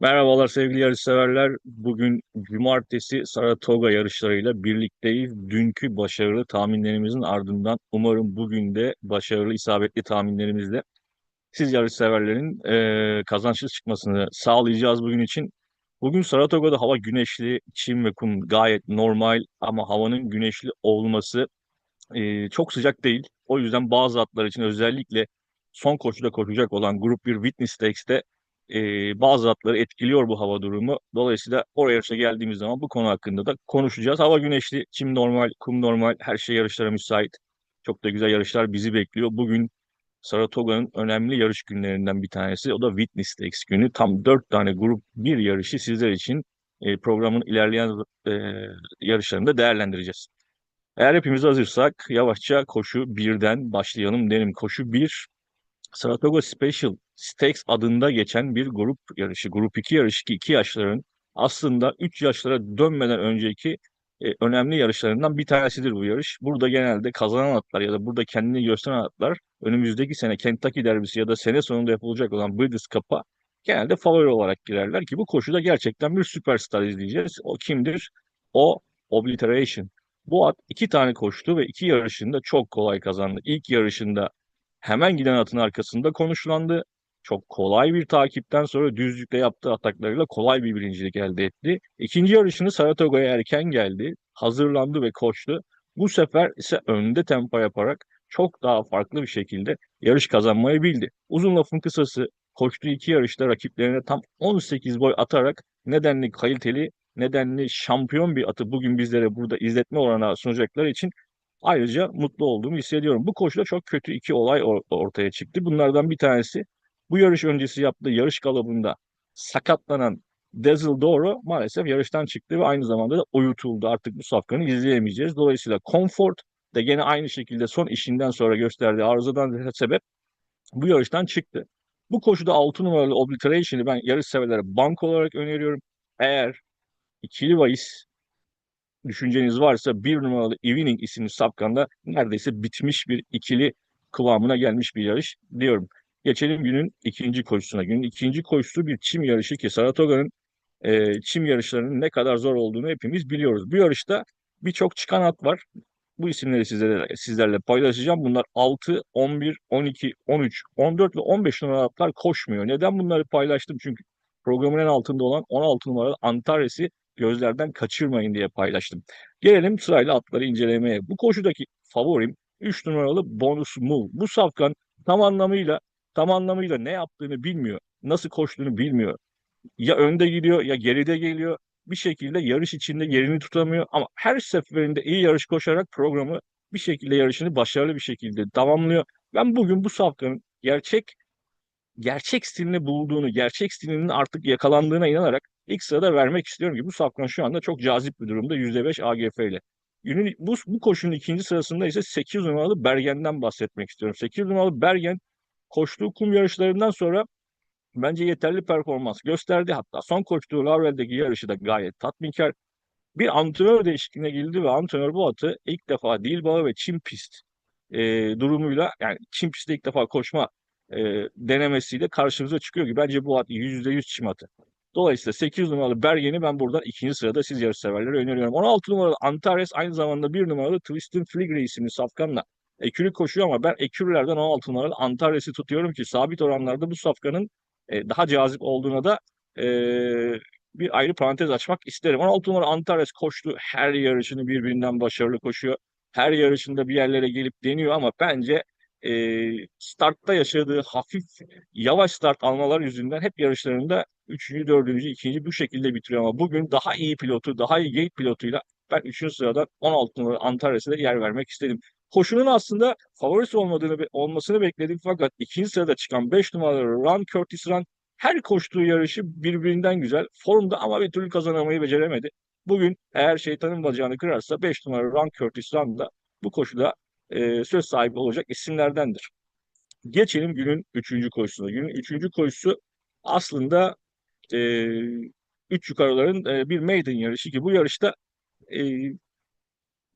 Merhabalar sevgili yarışseverler. Bugün cumartesi Saratoga yarışlarıyla birlikteyiz. Dünkü başarılı tahminlerimizin ardından umarım bugün de başarılı isabetli tahminlerimizle siz yarışseverlerin e, kazançlı çıkmasını sağlayacağız bugün için. Bugün Saratoga'da hava güneşli, çim ve kum gayet normal ama havanın güneşli olması e, çok sıcak değil. O yüzden bazı atlar için özellikle son koşuda koşacak olan Grup 1 Witness Stakes'te e, bazı atları etkiliyor bu hava durumu. Dolayısıyla oraya yarışa geldiğimiz zaman bu konu hakkında da konuşacağız. Hava güneşli, çim normal, kum normal, her şey yarışlara müsait. Çok da güzel yarışlar bizi bekliyor. Bugün Saratoga'nın önemli yarış günlerinden bir tanesi. O da Witness Stakes günü. Tam dört tane grup bir yarışı sizler için e, programın ilerleyen e, yarışlarında değerlendireceğiz. Eğer hepimiz hazırsak yavaşça koşu birden başlayalım derim. Koşu bir Saratoga Special Stakes adında geçen bir grup yarışı. Grup 2 yarışı ki 2 yaşların aslında 3 yaşlara dönmeden önceki e, önemli yarışlarından bir tanesidir bu yarış. Burada genelde kazanan atlar ya da burada kendini gösteren atlar önümüzdeki sene Kentucky derbisi ya da sene sonunda yapılacak olan Breeders' Cup'a genelde favori olarak girerler ki bu koşuda gerçekten bir süperstar izleyeceğiz. O kimdir? O Obliteration. Bu at iki tane koştu ve iki yarışında çok kolay kazandı. İlk yarışında hemen giden atın arkasında konuşlandı. Çok kolay bir takipten sonra düzlükle yaptığı ataklarıyla kolay bir birincilik elde etti. İkinci yarışını Saratoga'ya erken geldi. Hazırlandı ve koştu. Bu sefer ise önde tempo yaparak çok daha farklı bir şekilde yarış kazanmayı bildi. Uzun lafın kısası koştuğu iki yarışta rakiplerine tam 18 boy atarak nedenli kaliteli, nedenli şampiyon bir atı bugün bizlere burada izletme olanağı sunacakları için ayrıca mutlu olduğumu hissediyorum. Bu koşuda çok kötü iki olay or- ortaya çıktı. Bunlardan bir tanesi bu yarış öncesi yaptığı yarış galabında sakatlanan Dazzle Doro maalesef yarıştan çıktı ve aynı zamanda da uyutuldu. Artık bu safkanı izleyemeyeceğiz. Dolayısıyla Comfort de gene aynı şekilde son işinden sonra gösterdiği arızadan sebep bu yarıştan çıktı. Bu koşuda 6 numaralı Obliteration'ı ben yarış severlere bank olarak öneriyorum. Eğer ikili bahis düşünceniz varsa bir numaralı Evening isimli safkanda neredeyse bitmiş bir ikili kıvamına gelmiş bir yarış diyorum. Geçelim günün ikinci koşusuna. Günün ikinci koşusu bir çim yarışı ki Saratoga'nın e, çim yarışlarının ne kadar zor olduğunu hepimiz biliyoruz. Bu yarışta birçok çıkan at var. Bu isimleri sizlerle, sizlerle paylaşacağım. Bunlar 6, 11, 12, 13, 14 ve 15 numaralı atlar koşmuyor. Neden bunları paylaştım? Çünkü programın en altında olan 16 numaralı Antares'i gözlerden kaçırmayın diye paylaştım. Gelelim sırayla atları incelemeye. Bu koşudaki favorim 3 numaralı Bonus Move. Bu safkan tam anlamıyla tam anlamıyla ne yaptığını bilmiyor. Nasıl koştuğunu bilmiyor. Ya önde gidiyor ya geride geliyor. Bir şekilde yarış içinde yerini tutamıyor ama her seferinde iyi yarış koşarak programı bir şekilde yarışını başarılı bir şekilde tamamlıyor. Ben bugün bu safkanın gerçek gerçek stilini bulduğunu, gerçek stilinin artık yakalandığına inanarak ilk sırada vermek istiyorum ki bu safkan şu anda çok cazip bir durumda %5 AGF ile. Günün, bu, bu koşunun ikinci sırasında ise 8 numaralı Bergen'den bahsetmek istiyorum. 8 numaralı Bergen koştuğu kum yarışlarından sonra bence yeterli performans gösterdi. Hatta son koştuğu Laurel'deki yarışı da gayet tatminkar. Bir antrenör değişikliğine girdi ve antrenör bu atı ilk defa değil bağı ve çim pist e, durumuyla yani çim pistte ilk defa koşma e, denemesiyle karşımıza çıkıyor ki bence bu at %100 çim atı. Dolayısıyla 8 numaralı Bergen'i ben buradan ikinci sırada siz yarışseverlere öneriyorum. 16 numaralı Antares aynı zamanda 1 numaralı Twisted Fligre isimli safkanla ekürü koşuyor ama ben ekürülerden 16 numaralı Antares'i tutuyorum ki sabit oranlarda bu safkanın e, daha cazip olduğuna da e, bir ayrı parantez açmak isterim. 16 numara Antares koştu. Her yarışını birbirinden başarılı koşuyor. Her yarışında bir yerlere gelip deniyor ama bence e, startta yaşadığı hafif yavaş start almalar yüzünden hep yarışlarında 3. 4. 2. bu şekilde bitiriyor ama bugün daha iyi pilotu, daha iyi gate pilotuyla ben 3. sırada 16 numara Antares'e de yer vermek istedim. Koşunun aslında favorisi olmadığını olmasını bekledim fakat ikinci sırada çıkan 5 numaralı Run Curtis Run her koştuğu yarışı birbirinden güzel. Formda ama bir türlü kazanamayı beceremedi. Bugün eğer şeytanın bacağını kırarsa 5 numaralı Run Curtis Run da bu koşuda e, söz sahibi olacak isimlerdendir. Geçelim günün üçüncü koşusuna. Günün üçüncü koşusu aslında e, üç yukarıların e, bir maiden yarışı ki bu yarışta e,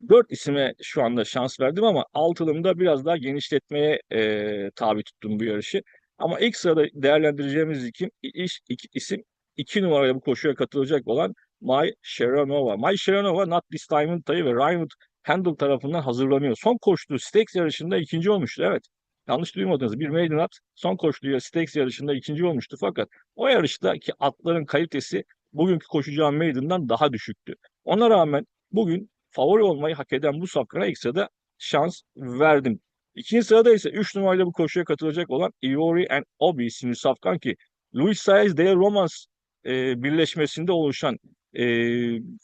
dört isime şu anda şans verdim ama altılımda biraz daha genişletmeye e, tabi tuttum bu yarışı. Ama ilk sırada değerlendireceğimiz iki, iş, iki isim 2 numaraya bu koşuya katılacak olan My Sharonova. My Sharonova Not This Time'ın tayı ve Ryan Handel tarafından hazırlanıyor. Son koştuğu Stakes yarışında ikinci olmuştu. Evet. Yanlış duymadınız. Bir maiden at son koştuğu Stakes yarışında ikinci olmuştu. Fakat o yarıştaki atların kalitesi bugünkü koşacağı maiden'dan daha düşüktü. Ona rağmen bugün favori olmayı hak eden bu ilk sırada şans verdim. İkinci sırada ise 3 numarayla bu koşuya katılacak olan Ivory and Obi isimli safkan ki Luis Saez de Romans e, birleşmesinde oluşan e,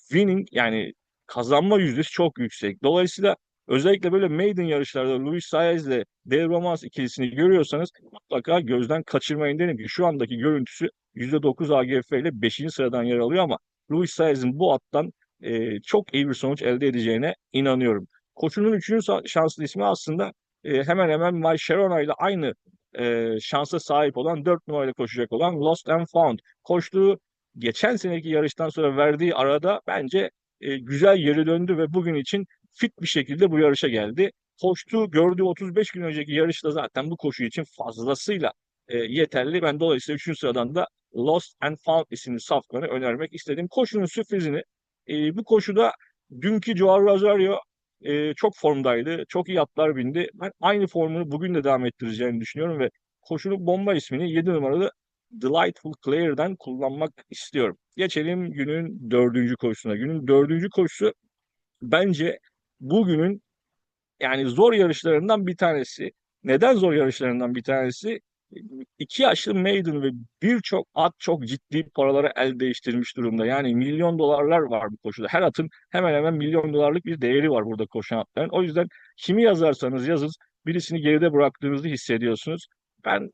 winning yani kazanma yüzdesi çok yüksek. Dolayısıyla özellikle böyle maiden yarışlarda Luis Saez ile De Romans ikilisini görüyorsanız mutlaka gözden kaçırmayın derim ki şu andaki görüntüsü %9 AGF ile 5. sıradan yer alıyor ama Luis Saez'in bu attan e, çok iyi bir sonuç elde edeceğine inanıyorum. Koçunun üçüncü şanslı ismi aslında e, hemen hemen My Sharona ile aynı e, şansa sahip olan 4 numarayla koşacak olan Lost and Found. Koştuğu geçen seneki yarıştan sonra verdiği arada bence e, güzel geri döndü ve bugün için fit bir şekilde bu yarışa geldi. Koştuğu, gördüğü 35 gün önceki yarışta zaten bu koşu için fazlasıyla e, yeterli. Ben dolayısıyla 3. sıradan da Lost and Found isimli safkanı önermek istedim. Koşunun sürprizini e, bu koşuda dünkü Joao Rosario e, çok formdaydı. Çok iyi atlar bindi. Ben aynı formunu bugün de devam ettireceğini düşünüyorum ve koşunun bomba ismini 7 numaralı Delightful Claire'den kullanmak istiyorum. Geçelim günün dördüncü koşusuna. Günün dördüncü koşusu bence bugünün yani zor yarışlarından bir tanesi. Neden zor yarışlarından bir tanesi? İki yaşlı maiden ve birçok at çok ciddi paralara el değiştirmiş durumda. Yani milyon dolarlar var bu koşuda. Her atın hemen hemen milyon dolarlık bir değeri var burada koşan atların. O yüzden kimi yazarsanız yazın birisini geride bıraktığınızı hissediyorsunuz. Ben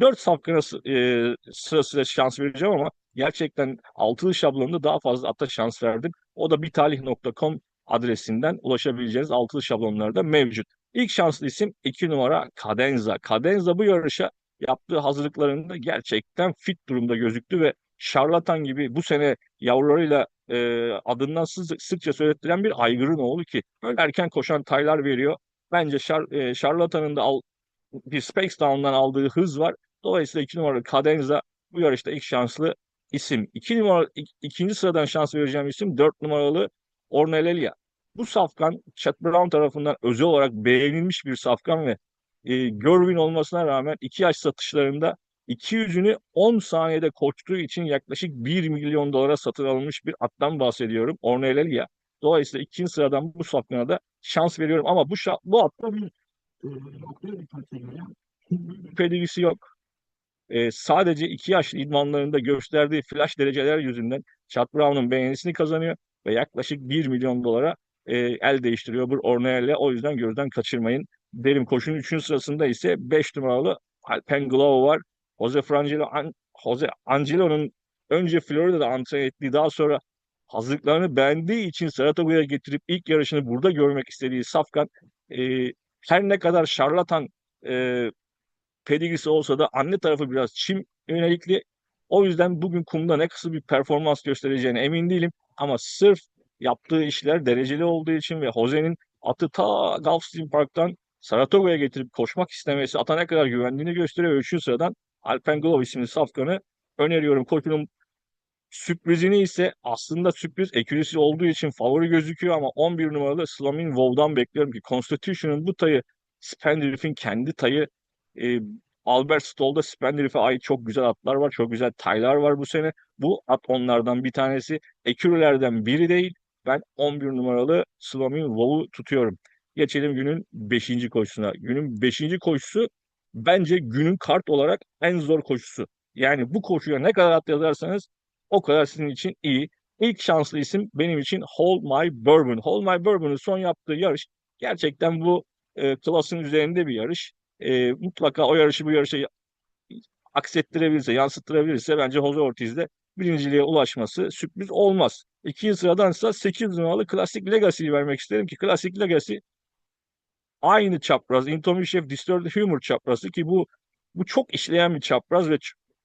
4 safkana e, sırasıyla şans vereceğim ama gerçekten altılı şablonunda daha fazla ata şans verdim. O da bitalih.com adresinden ulaşabileceğiniz altılı şablonlarda mevcut. İlk şanslı isim 2 numara Cadenza. Cadenza bu yarışa yaptığı hazırlıklarında gerçekten fit durumda gözüktü ve şarlatan gibi bu sene yavrularıyla e, adından sık, sıkça söylettiren bir aygırın oğlu ki böyle erken koşan taylar veriyor. Bence şar, e, şarlatanın da al, bir Space Down'dan aldığı hız var. Dolayısıyla 2 numaralı Cadenza bu yarışta ilk şanslı isim. 2 numara ikinci sıradan şans vereceğim isim 4 numaralı Ornelia. Bu safkan Chad Brown tarafından özel olarak beğenilmiş bir safkan ve e, Gerwin olmasına rağmen iki yaş satışlarında 200'ünü 10 saniyede koştuğu için yaklaşık 1 milyon dolara satın alınmış bir attan bahsediyorum. Ornelia. Dolayısıyla ikinci sıradan bu safkana da şans veriyorum ama bu bu atta bir pedigrisi yok. E, sadece iki yaşlı idmanlarında gösterdiği flash dereceler yüzünden Chad Brown'un beğenisini kazanıyor ve yaklaşık 1 milyon dolara e, el değiştiriyor bu Ornelia. O yüzden gözden kaçırmayın derim. Koşunun 3. sırasında ise 5 numaralı Alpen Glow var. Jose Frangelo, An Jose Angelo'nun önce Florida'da antrenman ettiği daha sonra hazırlıklarını beğendiği için Saratoga'ya getirip ilk yarışını burada görmek istediği Safkan e, her ne kadar şarlatan e, pedigrisi olsa da anne tarafı biraz çim yönelikli. O yüzden bugün kumda ne kısa bir performans göstereceğine emin değilim. Ama sırf yaptığı işler dereceli olduğu için ve Jose'nin atı ta Gulfstream Park'tan Saratoga'ya getirip koşmak istemesi ata ne kadar güvendiğini gösteriyor. Üçüncü sıradan Alpen Glove isimli safkanı öneriyorum. Koçunun sürprizini ise aslında sürpriz ekürisi olduğu için favori gözüküyor ama 11 numaralı Slamin Wow'dan bekliyorum ki Constitution'ın bu tayı Spendriff'in kendi tayı e, Albert Stoll'da Spendriff'e ait çok güzel atlar var. Çok güzel taylar var bu sene. Bu at onlardan bir tanesi. Ekürülerden biri değil. Ben 11 numaralı Slamin Wow'u tutuyorum. Geçelim günün 5. koşusuna. Günün 5. koşusu bence günün kart olarak en zor koşusu. Yani bu koşuya ne kadar at yazarsanız o kadar sizin için iyi. İlk şanslı isim benim için Hold My Bourbon. Hold My Bourbon'un son yaptığı yarış gerçekten bu e, klasın üzerinde bir yarış. E, mutlaka o yarışı bu yarışa aksettirebilirse, yansıttırabilirse bence Jose Ortiz'de birinciliğe ulaşması sürpriz olmaz. İkinci sıradansa 8 numaralı Classic Legacy'yi vermek isterim ki Classic Legacy aynı çapraz. Intomishev Distorted Humor çaprazı ki bu bu çok işleyen bir çapraz ve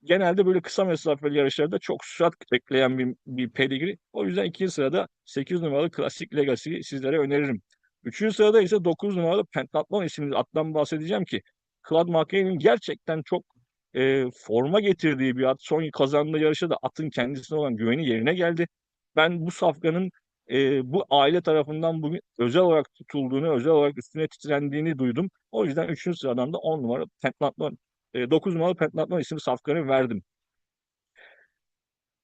genelde böyle kısa mesafeli yarışlarda çok sürat bekleyen bir, bir pedigree. O yüzden ikinci sırada 8 numaralı Classic Legacy'yi sizlere öneririm. Üçüncü sırada ise 9 numaralı Pentathlon isimli attan bahsedeceğim ki Claude McKay'nin gerçekten çok e, forma getirdiği bir at. Son kazandığı yarışta da atın kendisine olan güveni yerine geldi. Ben bu safkanın e, bu aile tarafından bugün özel olarak tutulduğunu, özel olarak üstüne titrendiğini duydum. O yüzden 3. sıradan da 10 numara Pentathlon, e, 9 numaralı Pentathlon isimli safkanı verdim.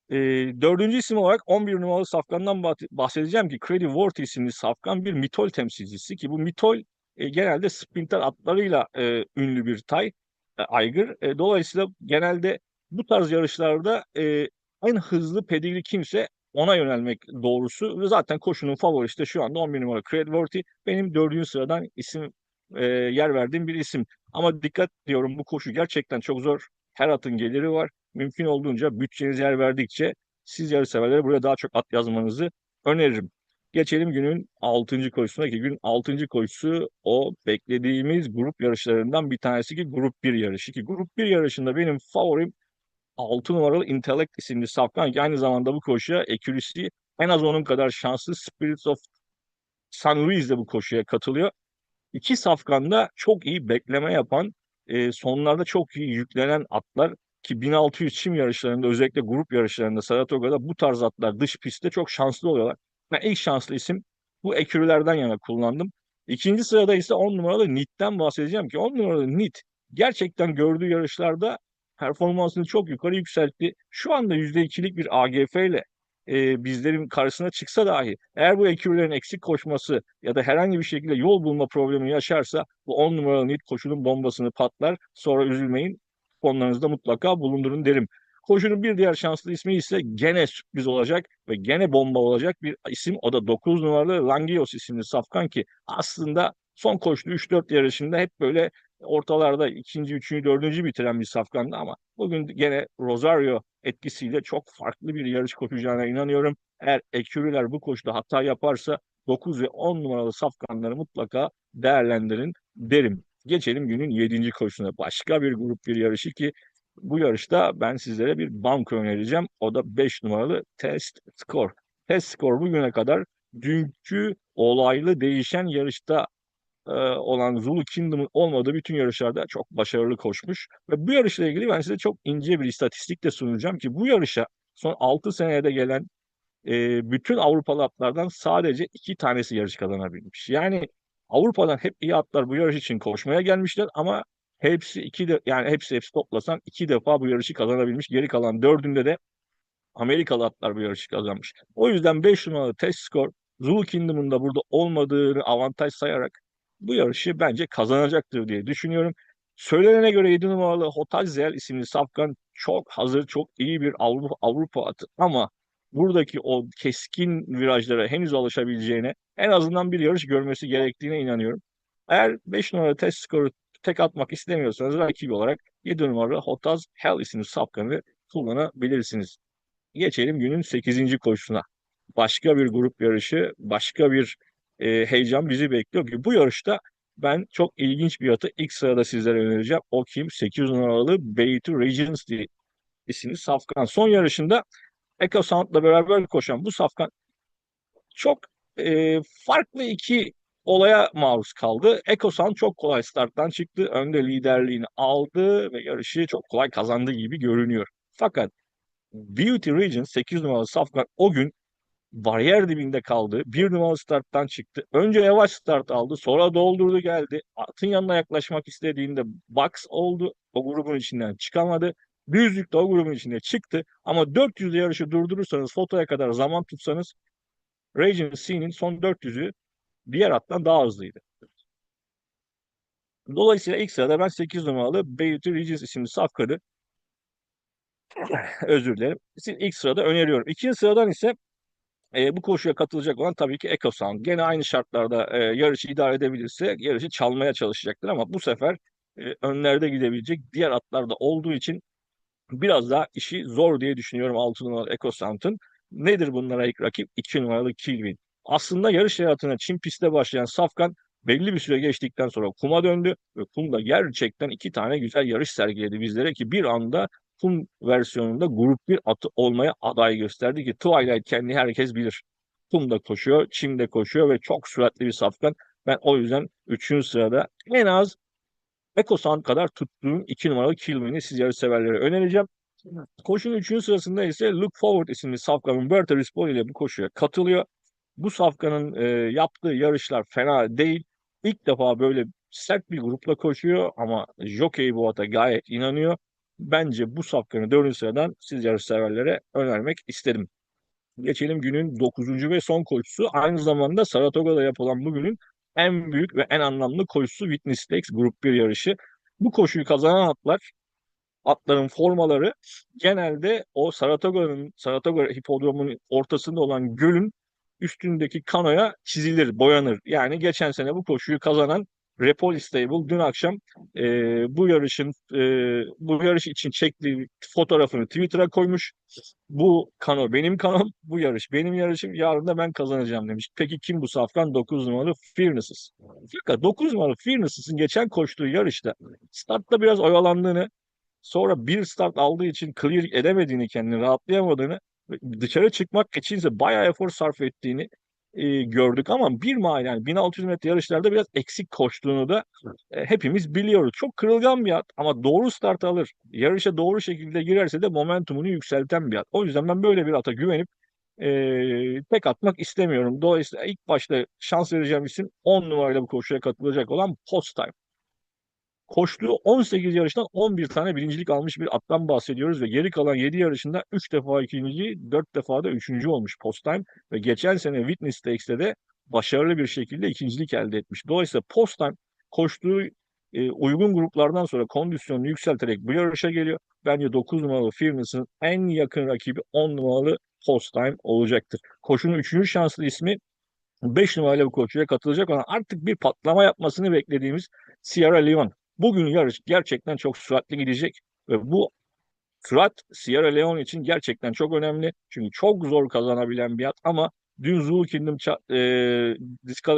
E, dördüncü isim olarak 11 numaralı safkandan bahsedeceğim ki Credit Worthy isimli safkan bir mitol temsilcisi ki bu mitol e, genelde sprinter atlarıyla e, ünlü bir tay, aygır. E, dolayısıyla genelde bu tarz yarışlarda e, en hızlı pedigri kimse ona yönelmek doğrusu. Ve zaten koşunun favorisi de şu anda 11 numara Credworthy. Benim dördüncü sıradan isim e, yer verdiğim bir isim. Ama dikkat diyorum bu koşu gerçekten çok zor. Her atın geliri var. Mümkün olduğunca bütçeniz yer verdikçe siz yarış severlere buraya daha çok at yazmanızı öneririm. Geçelim günün 6. koşusuna ki gün 6. koşusu o beklediğimiz grup yarışlarından bir tanesi ki grup 1 yarışı ki grup 1 yarışında benim favorim 6 numaralı Intellect isimli safkan ki aynı zamanda bu koşuya accuracy en az onun kadar şanslı Spirits of San Luis de bu koşuya katılıyor. İki safkanda çok iyi bekleme yapan, e, sonlarda çok iyi yüklenen atlar ki 1600 çim yarışlarında özellikle grup yarışlarında Saratoga'da bu tarz atlar dış pistte çok şanslı oluyorlar. Ben ilk şanslı isim bu ekürülerden yana kullandım. İkinci sırada ise 10 numaralı Nit'ten bahsedeceğim ki 10 numaralı Nit gerçekten gördüğü yarışlarda performansını çok yukarı yükseltti. Şu anda %2'lik bir AGF ile e, bizlerin karşısına çıksa dahi eğer bu ekürlerin eksik koşması ya da herhangi bir şekilde yol bulma problemi yaşarsa bu 10 numaralı Nit koşunun bombasını patlar. Sonra üzülmeyin. Konularınızda mutlaka bulundurun derim. Koşunun bir diğer şanslı ismi ise gene sürpriz olacak ve gene bomba olacak bir isim. O da 9 numaralı Langios isimli safkan ki aslında son koştuğu 3-4 yarışında hep böyle ortalarda ikinci, üçüncü, dördüncü bitiren bir safkandı ama bugün gene Rosario etkisiyle çok farklı bir yarış koşacağına inanıyorum. Eğer ekürüler bu koşuda hata yaparsa 9 ve 10 numaralı safkanları mutlaka değerlendirin derim. Geçelim günün 7. koşusuna. Başka bir grup bir yarışı ki bu yarışta ben sizlere bir banko önereceğim. O da 5 numaralı Test Score. Test Score bugüne kadar dünkü olaylı değişen yarışta e, olan Zulu Kingdom'ın olmadığı bütün yarışlarda çok başarılı koşmuş. Ve bu yarışla ilgili ben size çok ince bir istatistik de sunacağım ki bu yarışa son 6 senede gelen e, bütün Avrupalı atlardan sadece iki tanesi yarış kazanabilmiş. Yani Avrupa'dan hep iyi atlar bu yarış için koşmaya gelmişler ama hepsi iki de yani hepsi hepsi toplasan iki defa bu yarışı kazanabilmiş. Geri kalan dördünde de Amerikalı atlar bu yarışı kazanmış. O yüzden 5 numaralı test skor Zulu Kingdom'un da burada olmadığını avantaj sayarak bu yarışı bence kazanacaktır diye düşünüyorum. Söylenene göre 7 numaralı Hotazel isimli safkan çok hazır, çok iyi bir Avrupa, Avrupa atı ama buradaki o keskin virajlara henüz alışabileceğine en azından bir yarış görmesi gerektiğine inanıyorum. Eğer 5 numaralı test skoru tek atmak istemiyorsanız rakibi olarak 7 numaralı Hotaz Hell isimli safkanı kullanabilirsiniz. Geçelim günün 8. koşusuna. Başka bir grup yarışı, başka bir e, heyecan bizi bekliyor ki bu yarışta ben çok ilginç bir atı ilk sırada sizlere önereceğim. O kim? 8 numaralı Beytu Regency isimli Safkan. Son yarışında Echo Sound'la beraber koşan bu Safkan çok e, farklı iki olaya maruz kaldı. Sound çok kolay starttan çıktı. Önde liderliğini aldı ve yarışı çok kolay kazandı gibi görünüyor. Fakat Beauty Region 8 numaralı Safkan o gün bariyer dibinde kaldı. Bir numaralı starttan çıktı. Önce yavaş start aldı. Sonra doldurdu geldi. Atın yanına yaklaşmak istediğinde box oldu. O grubun içinden çıkamadı. Düzlükte o grubun içinde çıktı. Ama 400 yarışı durdurursanız fotoya kadar zaman tutsanız Raging C'nin son 400'ü diğer attan daha hızlıydı. Dolayısıyla ilk sırada ben 8 numaralı Beirut Regis isimli safkanı özür dilerim. İlk sırada öneriyorum. İkinci sıradan ise e, bu koşuya katılacak olan tabii ki Ekosan. Gene aynı şartlarda e, yarışı idare edebilirse yarışı çalmaya çalışacaktır ama bu sefer e, önlerde gidebilecek diğer atlar da olduğu için biraz daha işi zor diye düşünüyorum 6 numaralı Ekosant'ın. Nedir bunlara ilk rakip? 2 numaralı Kilvin. Aslında yarış hayatına Çin pistte başlayan Safkan belli bir süre geçtikten sonra kuma döndü ve kumda gerçekten iki tane güzel yarış sergiledi bizlere ki bir anda kum versiyonunda grup bir atı olmaya aday gösterdi ki Twilight kendi herkes bilir. Kumda koşuyor, Çim'de koşuyor ve çok süratli bir safkan. Ben o yüzden 3. sırada en az Ekosan kadar tuttuğum 2 numaralı Kilmin'i siz yarış severlere önereceğim. Koşunun 3. sırasında ise Look Forward isimli safkan Umberto Rispoli ile bu koşuya katılıyor. Bu safkanın e, yaptığı yarışlar fena değil. İlk defa böyle sert bir grupla koşuyor ama Jockey bu ata gayet inanıyor. Bence bu safkanı 4. sıradan siz yarış severlere önermek istedim. Geçelim günün 9. ve son koşusu. Aynı zamanda Saratoga'da yapılan bugünün en büyük ve en anlamlı koşusu Witness Stakes Grup 1 yarışı. Bu koşuyu kazanan atlar atların formaları genelde o Saratoga'nın Saratoga hipodromunun ortasında olan gölün üstündeki kanoya çizilir, boyanır. Yani geçen sene bu koşuyu kazanan Repol Stable dün akşam e, bu yarışın e, bu yarış için çektiği fotoğrafını Twitter'a koymuş. Bu kano benim kanom, bu yarış benim yarışım, yarın da ben kazanacağım demiş. Peki kim bu safkan? 9 numaralı Fearless'ız. Fakat 9 numaralı Fearless'ın geçen koştuğu yarışta startta biraz oyalandığını, sonra bir start aldığı için clear edemediğini, kendini rahatlayamadığını, dışarı çıkmak içinse bayağı efor sarf ettiğini e, gördük ama bir mile yani 1600 metre yarışlarda biraz eksik koştuğunu da e, hepimiz biliyoruz. Çok kırılgan bir at ama doğru start alır. Yarışa doğru şekilde girerse de momentumunu yükselten bir at. O yüzden ben böyle bir ata güvenip e, tek atmak istemiyorum. Dolayısıyla ilk başta şans vereceğim isim 10 numarayla bu koşuya katılacak olan Post Time. Koştuğu 18 yarıştan 11 tane birincilik almış bir attan bahsediyoruz ve geri kalan 7 yarışında 3 defa ikinci, 4 defa da üçüncü olmuş Post Time ve geçen sene Witness Stakes'te de başarılı bir şekilde ikincilik elde etmiş. Dolayısıyla Post Time koştuğu e, uygun gruplardan sonra kondisyonunu yükselterek bu yarışa geliyor. Bence 9 numaralı Fearless'ın en yakın rakibi 10 numaralı Post Time olacaktır. Koşunun 3. şanslı ismi 5 numarayla bu koşuya katılacak olan artık bir patlama yapmasını beklediğimiz Sierra Leone. Bugün yarış gerçekten çok süratli gidecek ve bu sürat Sierra Leone için gerçekten çok önemli. Çünkü çok zor kazanabilen bir at ama dün Zulu Kingdom e,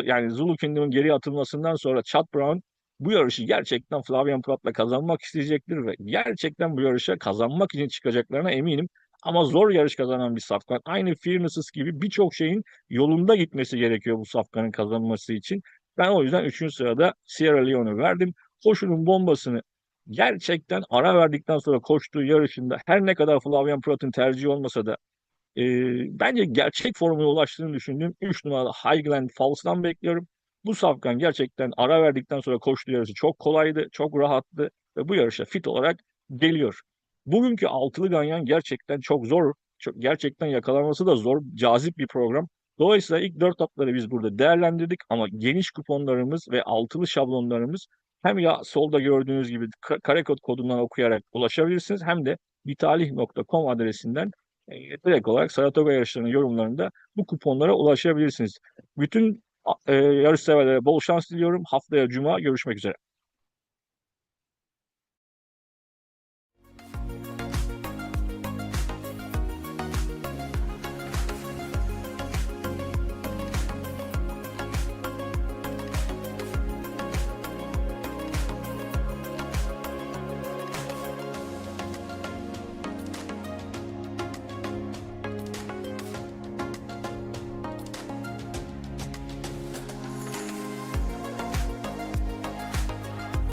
yani Zulu Kingdom'un geri atılmasından sonra Chad Brown bu yarışı gerçekten Flavian Prat'la kazanmak isteyecektir ve gerçekten bu yarışa kazanmak için çıkacaklarına eminim. Ama zor yarış kazanan bir safkan. Aynı Fearless gibi birçok şeyin yolunda gitmesi gerekiyor bu safkanın kazanması için. Ben o yüzden 3. sırada Sierra Leone'u verdim koşunun bombasını gerçekten ara verdikten sonra koştuğu yarışında her ne kadar Flavian Prat'ın tercihi olmasa da e, bence gerçek formuna ulaştığını düşündüğüm 3 numaralı Highland Falls'dan bekliyorum. Bu safkan gerçekten ara verdikten sonra koştuğu yarışı çok kolaydı, çok rahattı ve bu yarışa fit olarak geliyor. Bugünkü altılı ganyan gerçekten çok zor, çok, gerçekten yakalaması da zor, cazip bir program. Dolayısıyla ilk dört atları biz burada değerlendirdik ama geniş kuponlarımız ve altılı şablonlarımız hem ya solda gördüğünüz gibi kare kod kodundan okuyarak ulaşabilirsiniz hem de bitalih.com adresinden e, direkt olarak Saratoga yarışlarının yorumlarında bu kuponlara ulaşabilirsiniz. Bütün e, yarış severlere bol şans diliyorum. Haftaya Cuma görüşmek üzere.